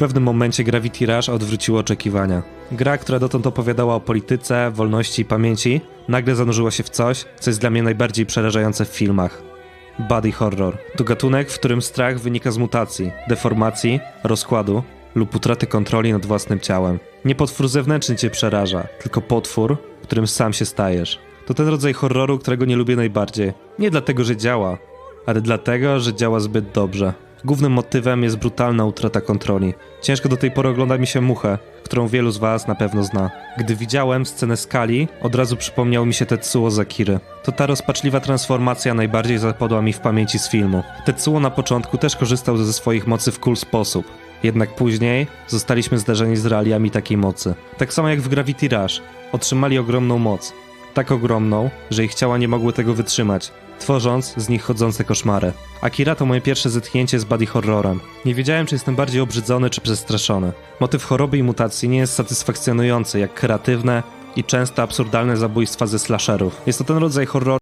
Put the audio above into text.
pewnym momencie Gravity Rush odwróciło oczekiwania. Gra, która dotąd opowiadała o polityce, wolności i pamięci, nagle zanurzyła się w coś, co jest dla mnie najbardziej przerażające w filmach. Body horror to gatunek, w którym strach wynika z mutacji, deformacji, rozkładu lub utraty kontroli nad własnym ciałem. Nie potwór zewnętrzny cię przeraża, tylko potwór, którym sam się stajesz. To ten rodzaj horroru, którego nie lubię najbardziej. Nie dlatego, że działa, ale dlatego, że działa zbyt dobrze. Głównym motywem jest brutalna utrata kontroli. Ciężko do tej pory ogląda mi się muchę, którą wielu z was na pewno zna. Gdy widziałem scenę skali, od razu przypomniał mi się Tetsuo Zakiry. To ta rozpaczliwa transformacja najbardziej zapadła mi w pamięci z filmu. Tetsuo na początku też korzystał ze swoich mocy w cool sposób. Jednak później zostaliśmy zdarzeni z realiami takiej mocy. Tak samo jak w Gravity Rush. Otrzymali ogromną moc. Tak ogromną, że ich ciała nie mogły tego wytrzymać, tworząc z nich chodzące koszmary. Akira to moje pierwsze zetknięcie z body horrorem. Nie wiedziałem, czy jestem bardziej obrzydzony, czy przestraszony. Motyw choroby i mutacji nie jest satysfakcjonujący, jak kreatywne i często absurdalne zabójstwa ze slasherów. Jest to ten rodzaj horroru,